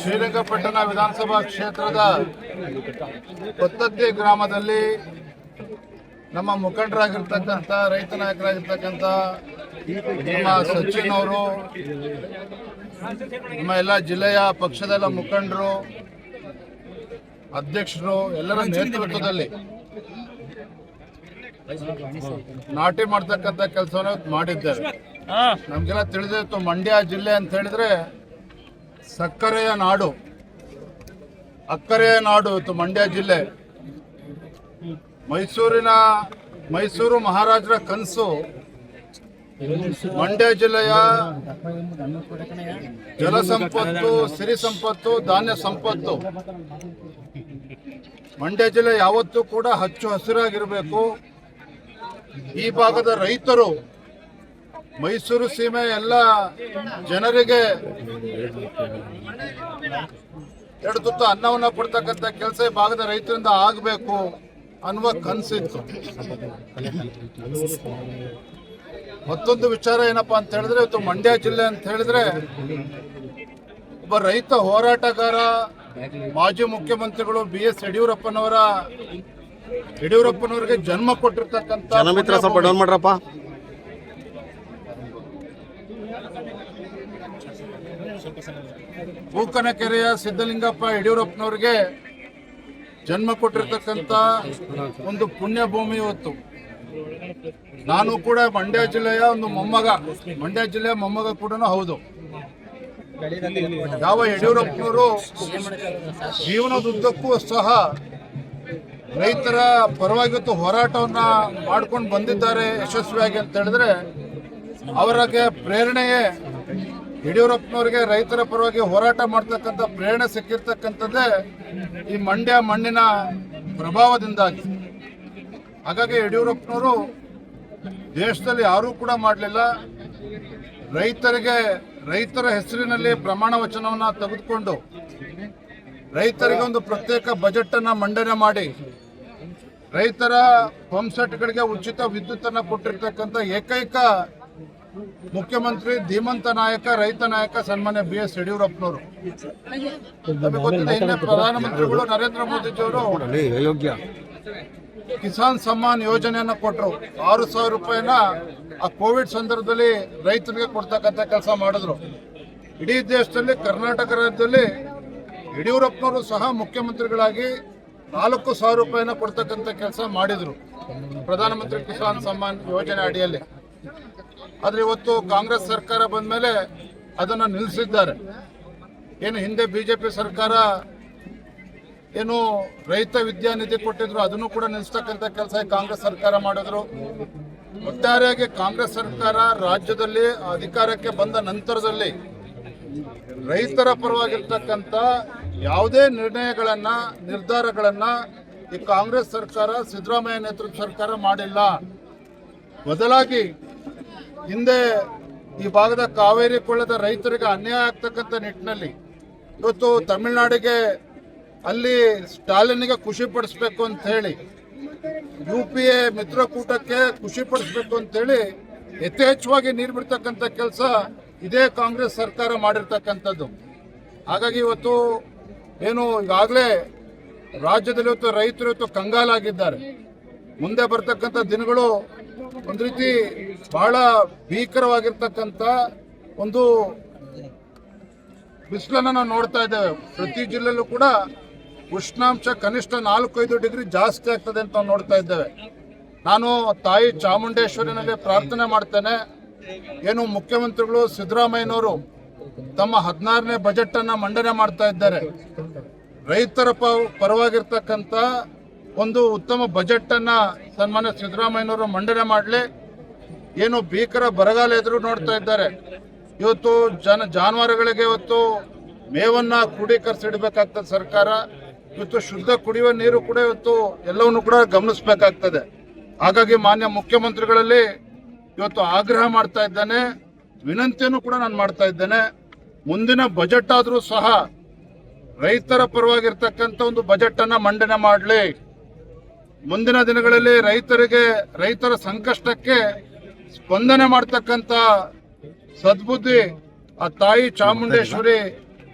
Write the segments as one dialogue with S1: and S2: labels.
S1: ಶ್ರೀರಂಗಪಟ್ಟಣ ವಿಧಾನಸಭಾ ಕ್ಷೇತ್ರದ ಕೊತ್ತತ್ತಿ ಗ್ರಾಮದಲ್ಲಿ ನಮ್ಮ ಮುಖಂಡರಾಗಿರ್ತಕ್ಕಂಥ, ರೈತ ನಾಯಕರಾಗಿರ್ತಕ್ಕಂಥ ನಮ್ಮ ಸಚಿನ್ ಅವರು, ನಮ್ಮ ಎಲ್ಲ ಜಿಲ್ಲೆಯ ಪಕ್ಷದೆಲ್ಲ ಮುಖಂಡರು, ಅಧ್ಯಕ್ಷರು ಎಲ್ಲರ ನೇತೃತ್ವದಲ್ಲಿ ನಾಟಿ ಮಾಡ್ತಕ್ಕಂಥ ಕೆಲಸವನ್ನು ಮಾಡಿದ್ದಾರೆ. ನಮಗೆಲ್ಲ ತಿಳಿದಿತ್ತು, ಮಂಡ್ಯ ಜಿಲ್ಲೆ ಅಂತ ಹೇಳಿದ್ರೆ ಸಕ್ಕರೆಯ ನಾಡು. ಅಕ್ಕರೆಯ ನಾಡು ಇವತ್ತು ಮಂಡ್ಯ ಜಿಲ್ಲೆ. ಮೈಸೂರಿನ ಮೈಸೂರು ಮಹಾರಾಜರ ಕನಸು ಮಂಡ್ಯ ಜಿಲ್ಲೆಯ ಜಲಸಂಪತ್ತು ಸಿರಿ ಸಂಪತ್ತು ಧಾನ್ಯ ಸಂಪತ್ತು. ಮಂಡ್ಯ ಜಿಲ್ಲೆ ಯಾವತ್ತೂ ಕೂಡ ಹಚ್ಚು ಹಸಿರಾಗಿರಬೇಕು. ಈ ಭಾಗದ ರೈತರು ಮೈಸೂರು ಸೀಮೆ ಎಲ್ಲ ಜನರಿಗೆ ಎರಡು ತುತ್ತು ಅನ್ನವನ್ನ ಕೊಡ್ತಕ್ಕಂಥ ಕೆಲಸ ಭಾಗದ ರೈತರಿಂದ ಆಗಬೇಕು ಅನ್ನುವ ಕನಸಿತ್ತು. ಮತ್ತೊಂದು ವಿಚಾರ ಏನಪ್ಪಾ ಅಂತ ಹೇಳಿದ್ರೆ, ಇವತ್ತು ಮಂಡ್ಯ ಜಿಲ್ಲೆ ಅಂತ ಹೇಳಿದ್ರೆ, ಒಬ್ಬ ರೈತ ಹೋರಾಟಗಾರ, ಮಾಜಿ ಮುಖ್ಯಮಂತ್ರಿಗಳು ಬಿ ಎಸ್ ಯಡಿಯೂರಪ್ಪನವರ, ಯಡಿಯೂರಪ್ಪನವರಿಗೆ ಜನ್ಮ ಕೊಟ್ಟಿರ್ತಕ್ಕಂಥ ಬೂಕನಕೆರೆಯ ಸಿದ್ದಲಿಂಗಪ್ಪ ಯಡಿಯೂರಪ್ಪನವ್ರಿಗೆ ಜನ್ಮ ಕೊಟ್ಟಿರ್ತಕ್ಕಂಥ ಒಂದು ಪುಣ್ಯ ಭೂಮಿ ಇವತ್ತು. ನಾನು ಕೂಡ ಮಂಡ್ಯ ಜಿಲ್ಲೆಯ ಒಂದು ಮೊಮ್ಮಗ. ಮಂಡ್ಯ ಜಿಲ್ಲೆಯ ಮೊಮ್ಮಗ ಕೂಡ ಹೌದು. ಯಾವ ಯಡಿಯೂರಪ್ಪನವರು ಜೀವನದುದ್ದಕ್ಕೂ ಸಹ ರೈತರ ಪರವಾಗಿತ್ತು ಹೋರಾಟವನ್ನ ಮಾಡ್ಕೊಂಡು ಬಂದಿದ್ದಾರೆ ಯಶಸ್ವಿಯಾಗಿ ಅಂತ ಹೇಳಿದ್ರೆ ಅವರಿಗೆ ಪ್ರೇರಣೆಯೇ ಯಡಿಯೂರಪ್ಪನವರಿಗೆ ರೈತರ ಪರವಾಗಿ ಹೋರಾಟ ಮಾಡ್ತಕ್ಕಂಥ ಪ್ರೇರಣೆ ಸಿಕ್ಕಿರ್ತಕ್ಕಂಥದ್ದೇ ಈ ಮಂಡ್ಯ ಮಣ್ಣಿನ ಪ್ರಭಾವದಿಂದಾಗಿ. ಹಾಗಾಗಿ ಯಡಿಯೂರಪ್ಪನವರು ದೇಶದಲ್ಲಿ ಯಾರೂ ಕೂಡ ಮಾಡಲಿಲ್ಲ. ರೈತರಿಗೆ, ರೈತರ ಹೆಸರಿನಲ್ಲಿ ಪ್ರಮಾಣ ವಚನವನ್ನು ತೆಗೆದುಕೊಂಡು ರೈತರಿಗೆ ಒಂದು ಪ್ರತ್ಯೇಕ ಬಜೆಟ್ ಅನ್ನ ಮಂಡನೆ ಮಾಡಿ ರೈತರ ಪಂಪ್ಸೆಟ್ಗಳಿಗೆ ಉಚಿತ ವಿದ್ಯುತ್ತನ್ನು ಕೊಟ್ಟಿರ್ತಕ್ಕಂಥ ಏಕೈಕ ಮುಖ್ಯಮಂತ್ರಿ ಧೀಮಂತ ನಾಯಕ ರೈತ ನಾಯಕ ಸನ್ಮಾನ್ಯ ಬಿ ಎಸ್ ಯಡಿಯೂರಪ್ಪನವರು ನಮಗೆ ಗೊತ್ತಿದೆ ಹಿಂದೆ ಪ್ರಧಾನಮಂತ್ರಿಗಳು ನರೇಂದ್ರ ಮೋದಿಜಿಯವರು ಕಿಸಾನ್ ಸಮ್ಮಾನ್ ಯೋಜನೆಯನ್ನು ಕೊಟ್ಟರು ಆರು ಸಾವಿರ ರೂಪಾಯಿನ ಆ ಕೋವಿಡ್ ಸಂದರ್ಭದಲ್ಲಿ ರೈತರಿಗೆ ಕೊಡ್ತಕ್ಕಂಥ ಕೆಲಸ ಮಾಡಿದ್ರು. ಇಡೀ ದೇಶದಲ್ಲಿ ಕರ್ನಾಟಕ ರಾಜ್ಯದಲ್ಲಿ ಯಡಿಯೂರಪ್ಪನವರು ಸಹ ಮುಖ್ಯಮಂತ್ರಿಗಳಾಗಿ ನಾಲ್ಕು ಸಾವಿರ ರೂಪಾಯಿನ ಕೊಡ್ತಕ್ಕಂಥ ಕೆಲಸ ಮಾಡಿದ್ರು. ಪ್ರಧಾನಮಂತ್ರಿ ಕಿಸಾನ್ ಸಮ್ಮಾನ್ ಯೋಜನೆ ಅಡಿಯಲ್ಲಿ. ಆದ್ರೆ ಇವತ್ತು ಕಾಂಗ್ರೆಸ್ ಸರ್ಕಾರ ಬಂದ ಮೇಲೆ ಅದನ್ನು ನಿಲ್ಲಿಸಿದ್ದಾರೆ ಏನು ಹಿಂದೆ ಬಿಜೆಪಿ ಸರ್ಕಾರ ಏನು ರೈತ ವಿದ್ಯಾನಿಧಿ ಕೊಟ್ಟಿದ್ರು, ಅದನ್ನು ಕೂಡ ನಿಲ್ಲಿಸ್ತಕ್ಕಂಥ ಕೆಲಸ ಕಾಂಗ್ರೆಸ್ ಸರ್ಕಾರ ಮಾಡಿದ್ರು. ಒಟ್ಟಾರೆಯಾಗಿ ಕಾಂಗ್ರೆಸ್ ಸರ್ಕಾರ ರಾಜ್ಯದಲ್ಲಿ ಅಧಿಕಾರಕ್ಕೆ ಬಂದ ನಂತರದಲ್ಲಿ ರೈತರ ಪರವಾಗಿರ್ತಕ್ಕಂಥ ಯಾವುದೇ ನಿರ್ಣಯಗಳನ್ನ, ನಿರ್ಧಾರಗಳನ್ನ ಈ ಕಾಂಗ್ರೆಸ್ ಸರ್ಕಾರ, ಸಿದ್ದರಾಮಯ್ಯ ನೇತೃತ್ವ ಸರ್ಕಾರ ಮಾಡಿಲ್ಲ. ಬದಲಾಗಿ ಹಿಂದೆ ಈ ಭಾಗದ ಕಾವೇರಿ ಕೊಳ್ಳದ ರೈತರಿಗೆ ಅನ್ಯಾಯ ಆಗ್ತಕ್ಕಂಥ ನಿಟ್ಟಿನಲ್ಲಿ ಇವತ್ತು ತಮಿಳುನಾಡಿಗೆ ಅಲ್ಲಿ ಸ್ಟಾಲಿನ್ಗೆ ಖುಷಿ ಪಡಿಸ್ಬೇಕು ಅಂತ ಹೇಳಿ, ಯು ಪಿ ಎ ಮಿತ್ರಕೂಟಕ್ಕೆ ಖುಷಿ ಪಡಿಸ್ಬೇಕು ಅಂತ ಹೇಳಿ ಯಥೇಚ್ಛವಾಗಿ ನೀರು ಬಿಡ್ತಕ್ಕಂಥ ಕೆಲಸ ಇದೇ ಕಾಂಗ್ರೆಸ್ ಸರ್ಕಾರ ಮಾಡಿರ್ತಕ್ಕಂಥದ್ದು. ಹಾಗಾಗಿ ಇವತ್ತು ಏನು ಈಗಾಗಲೇ ರಾಜ್ಯದಲ್ಲಿ ಇವತ್ತು ರೈತರು ಇವತ್ತು ಕಂಗಾಲಾಗಿದ್ದಾರೆ. ಮುಂದೆ ಬರ್ತಕ್ಕಂಥ ದಿನಗಳು ಒಂದು ರೀತಿ ಬಹಳ ಭೀಕರವಾಗಿರ್ತಕ್ಕಂಥ ಒಂದು ಬಿಸಿಲನ್ನು ನಾವು ನೋಡ್ತಾ ಇದ್ದೇವೆ. ಪ್ರತಿ ಜಿಲ್ಲೆಯಲ್ಲೂ ಕೂಡ ಉಷ್ಣಾಂಶ ಕನಿಷ್ಠ ನಾಲ್ಕೈದು ಡಿಗ್ರಿ ಜಾಸ್ತಿ ಆಗ್ತದೆ ಅಂತ ನಾವು ನೋಡ್ತಾ ಇದ್ದೇವೆ. ನಾನು ತಾಯಿ ಚಾಮುಂಡೇಶ್ವರಿನಲ್ಲಿ ಪ್ರಾರ್ಥನೆ ಮಾಡ್ತೇನೆ. ಏನು ಮುಖ್ಯಮಂತ್ರಿಗಳು ಸಿದ್ದರಾಮಯ್ಯನವರು ತಮ್ಮ ಹದಿನಾರನೇ ಬಜೆಟ್ ಅನ್ನ ಮಂಡನೆ ಮಾಡ್ತಾ ಇದ್ದಾರೆ. ರೈತರ ಪರವಾಗಿರ್ತಕ್ಕಂಥ ಒಂದು ಉತ್ತಮ ಬಜೆಟ್ ಅನ್ನ ಸನ್ಮಾನ್ಯ ಸಿದ್ದರಾಮಯ್ಯನವರು ಮಂಡನೆ ಮಾಡಲಿ. ಏನು ಭೀಕರ ಬರಗಾಲ ಎದುರು ನೋಡ್ತಾ ಇದ್ದಾರೆ. ಇವತ್ತು ಜನ ಜಾನುವಾರುಗಳಿಗೆ ಇವತ್ತು ಮೇವನ್ನ ಕ್ರೋಢೀಕರಿಸಿಡ್ಬೇಕಾಗ್ತದೆ ಸರ್ಕಾರ. ಇವತ್ತು ಶುದ್ಧ ಕುಡಿಯುವ ನೀರು ಕೂಡ ಇವತ್ತು ಎಲ್ಲವನ್ನು ಕೂಡ ಗಮನಿಸಬೇಕಾಗ್ತದೆ. ಹಾಗಾಗಿ ಮಾನ್ಯ ಮುಖ್ಯಮಂತ್ರಿಗಳಲ್ಲಿ ಇವತ್ತು ಆಗ್ರಹ ಮಾಡ್ತಾ ಇದ್ದೇನೆ. ವಿನಂತಿಯನ್ನು ಕೂಡ ನಾನು ಮಾಡ್ತಾ ಇದ್ದೇನೆ. ಮುಂದಿನ ಬಜೆಟ್ ಆದರೂ ಸಹ ರೈತರ ಪರವಾಗಿರ್ತಕ್ಕಂಥ ಒಂದು ಬಜೆಟ್ ಅನ್ನ ಮಂಡನೆ ಮಾಡಲಿ. ಮುಂದಿನ ದಿನಗಳಲ್ಲಿ ರೈತರಿಗೆ ರೈತರ ಸಂಕಷ್ಟಕ್ಕೆ ಸ್ಪಂದನೆ ಮಾಡ್ತಕ್ಕಂಥ ಸದ್ಬುದ್ಧಿ ಆ ತಾಯಿ ಚಾಮುಂಡೇಶ್ವರಿ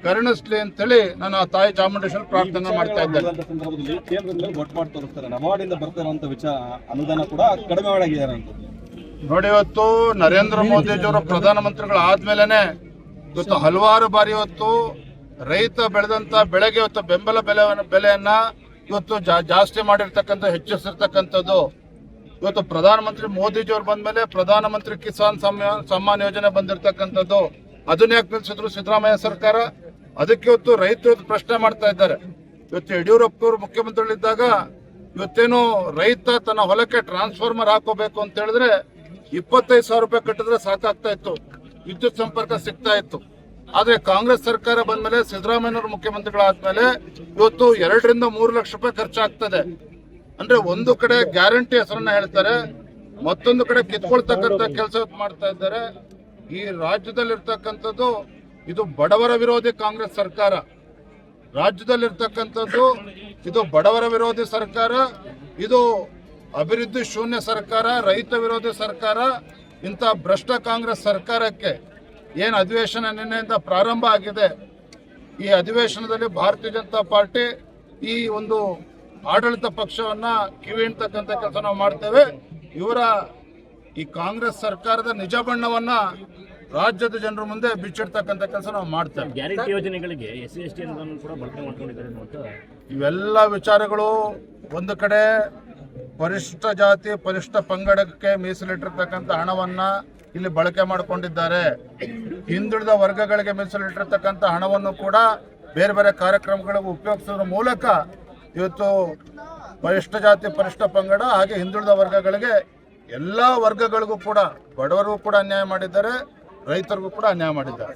S1: ಕರುಣಿಸ್ಲಿ ಅಂತೇಳಿ ನಾನು ಆ ತಾಯಿ ಚಾಮುಂಡೇಶ್ವರಿ ಪ್ರಾರ್ಥನೆ ಮಾಡ್ತಾ ಇದ್ದೇನೆ.
S2: ಅನುದಾನ ಕೂಡ ಕಡಿಮೆ
S1: ನೋಡಿ ಇವತ್ತು ನರೇಂದ್ರ ಮೋದಿಜಿಯವರು ಪ್ರಧಾನಮಂತ್ರಿಗಳು ಆದ್ಮೇಲೆನೆ ಇವತ್ತು ಹಲವಾರು ಬಾರಿ ಇವತ್ತು ರೈತ ಬೆಳೆದಂತ ಬೆಳೆಗೆ ಇವತ್ತು ಬೆಂಬಲ ಬೆಲೆ ಬೆಲೆಯನ್ನ ಇವತ್ತು ಜಾಸ್ತಿ ಮಾಡಿರ್ತಕ್ಕಂಥ ಹೆಚ್ಚಿಸಿರ್ತಕ್ಕಂಥದ್ದು ಇವತ್ತು ಪ್ರಧಾನಮಂತ್ರಿ ಮೋದಿಜಿಯವರು ಬಂದ್ಮೇಲೆ ಪ್ರಧಾನಮಂತ್ರಿ ಕಿಸಾನ್ ಸಮ್ಮಾನ್ ಯೋಜನೆ ಬಂದಿರತಕ್ಕಂಥದ್ದು. ಅದನ್ನ ಯಾಕೆ ನಿಲ್ಸಿದ್ರು? ಸಿದ್ದರಾಮಯ್ಯ ಸರ್ಕಾರ ಅದಕ್ಕೆ ಇವತ್ತು ರೈತರು ಪ್ರಶ್ನೆ ಮಾಡ್ತಾ ಇದ್ದಾರೆ. ಇವತ್ತು ಯಡಿಯೂರಪ್ಪನವರು ಮುಖ್ಯಮಂತ್ರಿಗಳಿದ್ದಾಗ ಇವತ್ತೇನು ರೈತ ತನ್ನ ಹೊಲಕ್ಕೆ ಟ್ರಾನ್ಸ್ಫಾರ್ಮರ್ ಹಾಕೋಬೇಕು ಅಂತ ಹೇಳಿದ್ರೆ ಇಪ್ಪತ್ತೈದು ಸಾವಿರ ರೂಪಾಯಿ ಕಟ್ಟಿದ್ರೆ ಸಾಕಾಗ್ತಾ ಇತ್ತು. ವಿದ್ಯುತ್ ಸಂಪರ್ಕ ಸಿಗ್ತಾ ಇತ್ತು. ಆದ್ರೆ ಕಾಂಗ್ರೆಸ್ ಸರ್ಕಾರ ಬಂದ್ಮೇಲೆ ಸಿದ್ದರಾಮಯ್ಯವ್ರ ಮುಖ್ಯಮಂತ್ರಿಗಳಾದ್ಮೇಲೆ ಇವತ್ತು ಎರಡರಿಂದ ಮೂರು ಲಕ್ಷ ರೂಪಾಯಿ ಖರ್ಚಾಗ್ತದೆ. ಅಂದ್ರೆ ಒಂದು ಕಡೆ ಗ್ಯಾರಂಟಿ ಹೆಸರನ್ನ ಹೇಳ್ತಾರೆ, ಮತ್ತೊಂದು ಕಡೆ ಕಿತ್ಕೊಳ್ತಕ್ಕಂಥ ಕೆಲಸ ಮಾಡ್ತಾ ಇದ್ದಾರೆ. ಈ ರಾಜ್ಯದಲ್ಲಿರ್ತಕ್ಕಂಥದ್ದು ಇದು ಬಡವರ ವಿರೋಧಿ ಕಾಂಗ್ರೆಸ್ ಸರ್ಕಾರ. ರಾಜ್ಯದಲ್ಲಿರ್ತಕ್ಕಂಥದ್ದು ಇದು ಬಡವರ ವಿರೋಧಿ ಸರ್ಕಾರ, ಇದು ಅಭಿವೃದ್ಧಿ ಶೂನ್ಯ ಸರ್ಕಾರ, ರೈತ ವಿರೋಧಿ ಸರ್ಕಾರ, ಇಂಥ ಭ್ರಷ್ಟ ಕಾಂಗ್ರೆಸ್ ಸರ್ಕಾರಕ್ಕೆ ಏನು ಅಧಿವೇಶನ ನಿನ್ನೆಯಿಂದ ಪ್ರಾರಂಭ ಆಗಿದೆ? ಈ ಅಧಿವೇಶನದಲ್ಲಿ ಭಾರತೀಯ ಜನತಾ ಪಾರ್ಟಿ ಈ ಒಂದು ಆಡಳಿತ ಪಕ್ಷವನ್ನ ಕಿವಿ ಹಿಂಡ್ತಕ್ಕಂಥ ಕೆಲಸ ನಾವು ಮಾಡ್ತೇವೆ. ಇವರ ಈ ಕಾಂಗ್ರೆಸ್ ಸರ್ಕಾರದ ನಿಜ ಬಣ್ಣವನ್ನು ರಾಜ್ಯದ ಜನರ ಮುಂದೆ ಬಿಚ್ಚಿಡ್ತಕ್ಕಂಥ ಕೆಲಸ ನಾವು ಮಾಡ್ತೇವೆ.
S3: ಗ್ಯಾರಂಟಿ ಯೋಜನೆಗಳಿಗೆ ಎಸ್ ಸಿ ಎಸ್ ಟಿ ಅನುದಾನ ಕೂಡ ಬಳಕೆ ಮಾಡ್ಕೊಂಡಿದ್ದಾರೆ
S1: ಇವೆಲ್ಲ ವಿಚಾರಗಳು ಒಂದು ಕಡೆ ಪರಿಶಿಷ್ಟ ಜಾತಿ ಪರಿಶಿಷ್ಟ ಪಂಗಡಕ್ಕೆ ಮೀಸಲಿಟ್ಟಿರ್ತಕ್ಕಂಥ ಹಣವನ್ನ ಇಲ್ಲಿ ಬಳಕೆ ಮಾಡಿಕೊಂಡಿದ್ದಾರೆ. ಹಿಂದುಳಿದ ವರ್ಗಗಳಿಗೆ ಮೀಸಲಿಟ್ಟಿರ್ತಕ್ಕಂಥ ಹಣವನ್ನು ಕೂಡ ಬೇರೆ ಬೇರೆ ಕಾರ್ಯಕ್ರಮಗಳಿಗೆ ಉಪಯೋಗಿಸೋದ್ರ ಮೂಲಕ ಇವತ್ತು ಪರಿಷ್ಠ ಜಾತಿ, ಪರಿಷ್ಠ ಪಂಗಡ ಹಾಗೆ ಹಿಂದುಳಿದ ವರ್ಗಗಳಿಗೆ ಎಲ್ಲ ವರ್ಗಗಳಿಗೂ ಕೂಡ ಬಡವರಿಗೂ ಕೂಡ ಅನ್ಯಾಯ ಮಾಡಿದ್ದಾರೆ, ರೈತರಿಗೂ ಕೂಡ ಅನ್ಯಾಯ ಮಾಡಿದ್ದಾರೆ.